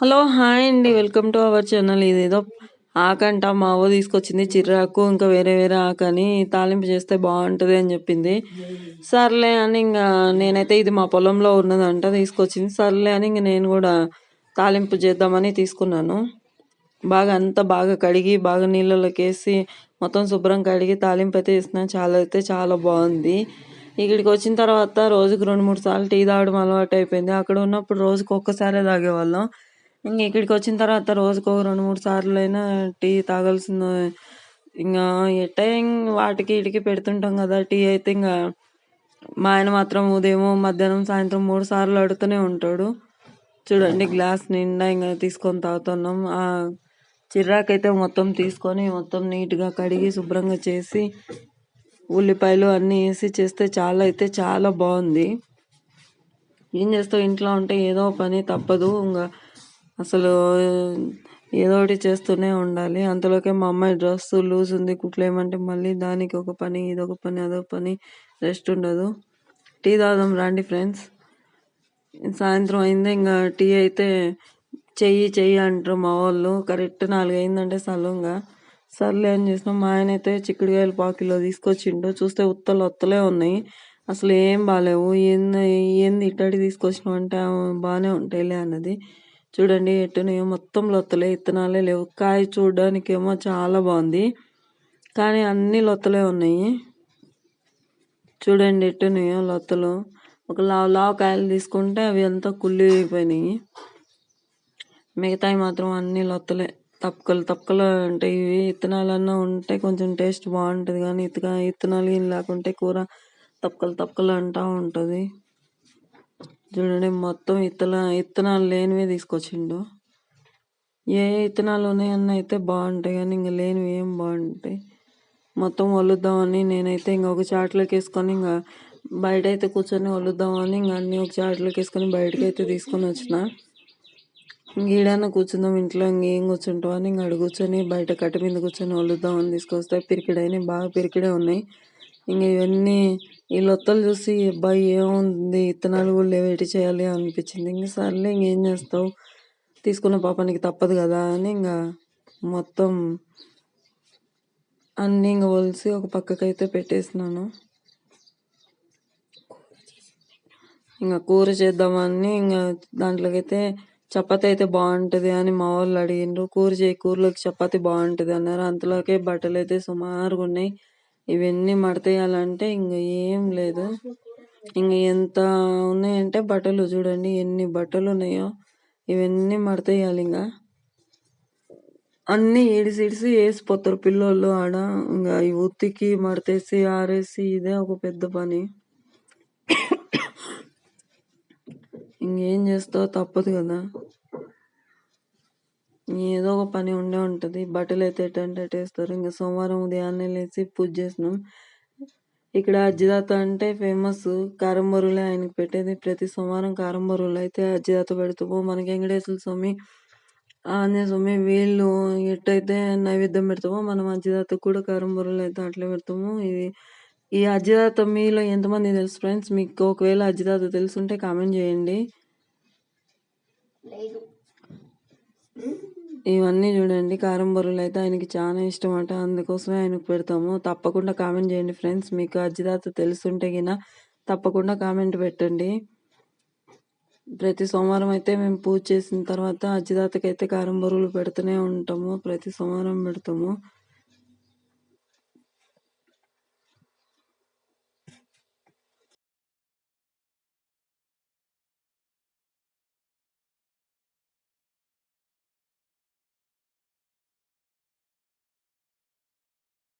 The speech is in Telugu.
హలో హాయ్ అండి. Welcome to our channel. ఇదేదో ఆకంట మా అవ్వ తీసుకొచ్చింది చిర్రాకు. ఇంకా వేరే వేరే ఆకని అని తాలింపు చేస్తే బాగుంటుంది అని చెప్పింది. సర్లే అని ఇంకా నేనైతే ఇది మా పొలంలో ఉన్నదంట తీసుకొచ్చింది. సర్లే అని ఇంక నేను కూడా తాలింపు చేద్దామని తీసుకున్నాను. బాగా అంతా బాగా కడిగి బాగా నీళ్ళలోకి వేసి మొత్తం శుభ్రం కడిగి తాలింపు అయితే ఇస్తున్నాను చాలా అయితే చాలా బాగుంది. ఇక్కడికి వచ్చిన తర్వాత రోజుకి రెండు మూడు సార్లు టీ తాగడం అలవాటు అయిపోయింది. అక్కడ ఉన్నప్పుడు రోజుకు ఒక్కసారే తాగేవాళ్ళం. ఇంక ఇక్కడికి వచ్చిన తర్వాత రోజుకో రెండు మూడు సార్లు అయినా టీ తాగాల్సిన ఇంకా ఎట్టే వాటికి ఇటుకి పెడుతుంటాం కదా టీ అయితే ఇంకా మా ఆయన మాత్రం ఉదయం మధ్యాహ్నం సాయంత్రం మూడు సార్లు అడుగుతూనే ఉంటాడు. చూడండి గ్లాస్ నిండా ఇంకా తీసుకొని తాగుతున్నాం. ఆ చిర్రాకైతే మొత్తం తీసుకొని మొత్తం నీట్గా కడిగి శుభ్రంగా చేసి ఉల్లిపాయలు అన్నీ వేసి చేస్తే చాలా అయితే చాలా బాగుంది ఏం చేస్తావు? ఇంట్లో ఉంటే ఏదో పని తప్పదు. ఇంకా అసలు ఏదో ఒకటి చేస్తూనే ఉండాలి. అంతలోకే మా అమ్మాయి డ్రెస్ లూజ్ ఉంది కుట్లేమంటే మళ్ళీ దానికి ఒక పని ఇదొక పని అదొక పని రెస్ట్ ఉండదు. టీ తాగుదాం రండి ఫ్రెండ్స్. సాయంత్రం అయిందే ఇంకా టీ అయితే చెయ్యి చెయ్యి అంటారు మా వాళ్ళు. కరెక్ట్ నాలుగు అయిందంటే సలంగా సర్లే అని చేసినాం మా ఆయన అయితే చిక్కుడుకాయలు పాకిలో తీసుకొచ్చిండు. చూస్తే ఉత్తలు ఒత్తలే ఉన్నాయి. అసలు ఏం బాగాలేవు ఏంది ఏంది ఇట్టడి తీసుకొచ్చినావు అంటే బాగానే ఉంటాయిలే అన్నది. చూడండి ఎట్టునేమో మొత్తం లొత్తలే ఇత్తనాలే లేవు. కాయ చూడడానికేమో చాలా బాగుంది కానీ అన్ని లొత్తలే ఉన్నాయి. చూడండి ఎట్టున్నాయో లొత్తలు. ఒక లావు లావు కాయలు తీసుకుంటే అవి అంతా కుళ్ళిపోయినాయి. మిగతాయి మాత్రం అన్ని లొత్తలే. తప్పకలు తప్పకలు అంటే ఇవి ఇత్తనాలన్నా ఉంటే కొంచెం టేస్ట్ బాగుంటుంది కానీ ఇతక ఇత్తనాలు లేకుంటే కూర తప్పకలు తప్పకలు అంటూ ఉంటుంది. చూడండి మొత్తం ఇత్తన ఇత్తనాలు లేనివే తీసుకొచ్చిండు. ఏ ఇత్తనాలు ఉన్నాయన్న అయితే బాగుంటాయి కానీ ఇంకా లేనివి ఏం బాగుంటాయి. మొత్తం వలుద్దామని నేనైతే ఇంకా ఒక చాట్లోకి వేసుకొని ఇంకా బయట అయితే కూర్చొని వలుద్దామని ఇంకా అన్ని ఒక చాట్లోకి వేసుకొని బయటకి అయితే తీసుకొని వచ్చిన. ఇంకేడైనా కూర్చుందాం ఇంట్లో ఇంకేం కూర్చుంటాం అని ఇంకా అడుగు కూర్చొని బయట కట్ట మీద కూర్చొని వలుద్దామని తీసుకొస్తే పిరికిడైనా బాగా పిరికిడే ఉన్నాయి. ఇంక ఇవన్నీ ఈ లొత్తలు చూసి అబ్బాయి ఏముంది? ఇత్తనాలు కూడా లేవేటి చేయాలి? అనిపించింది. ఇంక సర్లే ఇంకేం చేస్తావు? తీసుకున్న పాపానికి తప్పదు కదా అని ఇంకా మొత్తం అన్నీ ఇంక ఒలిసి ఒక పక్కకైతే పెట్టేసినాను. ఇంకా కూర చేద్దామని ఇంకా దాంట్లోకైతే చపాతి అయితే బాగుంటుంది అని మా వాళ్ళు అడిగిండ్రు. కూర చేయి కూరలోకి చపాతి బాగుంటుంది అన్నారు. అంతలోకే బట్టలు అయితే సుమారుగా ఉన్నాయి. ఇవన్నీ మడతేయాలంటే ఇంక ఏం లేదు. ఇంక ఎంత ఉన్నాయంటే బట్టలు చూడండి ఎన్ని బట్టలు ఉన్నాయో ఇవన్నీ మడతేయాలి ఇంకా అన్నీ ఇడిసి ఇడిసి వేసిపోతారు పిల్లోళ్ళు ఆడ. ఇంకా ఈ ఉత్తికి మడతేసి ఆరేసి ఇదే ఒక పెద్ద పని. ఇంకేం చేస్తావు తప్పదు కదా. ఏదో ఒక పని ఉండే ఉంటుంది. బట్టలు అయితే ఎట్టంటే వేస్తారు. ఇంకా సోమవారం ఉదయాన్నే లేచి పూజ చేసినాం. ఇక్కడ అజ్జిదాత అంటే ఫేమస్ కారం బొరులే ఆయనకి పెట్టేది. ప్రతి సోమవారం కారం బొరులు అయితే అజ్జిదాత పెడతాము మనకి వెంకటేశ్వర స్వామి ఆంజనేయ స్వామి వీళ్ళు ఎట్టయితే నైవేద్యం పెడతామో మనం అజ్జిదాత కూడా కారం బొరులు అయితే అట్లే పెడతాము. ఇది ఈ అజ్జిదాత మీలో ఎంతమంది తెలుసు ఫ్రెండ్స్ మీకు ఒకవేళ అజ్జిదాత తెలుసుంటే కామెంట్ చేయండి. ఇవన్నీ చూడండి. కారం బొర్రలు అయితే ఆయనకి చాలా ఇష్టం అంట అందుకోసమే ఆయనకు పెడతాము. తప్పకుండా కామెంట్ చేయండి ఫ్రెండ్స్. మీకు అజ్జిదాత తెలుసుంటే గిన తప్పకుండా కామెంట్ పెట్టండి. ప్రతి సోమవారం అయితే మేము పూజ చేసిన తర్వాత అజ్జిదాతకైతే అయితే కారం బొరులు పెడుతూనే ఉంటాము. ప్రతి సోమవారం పెడతాము.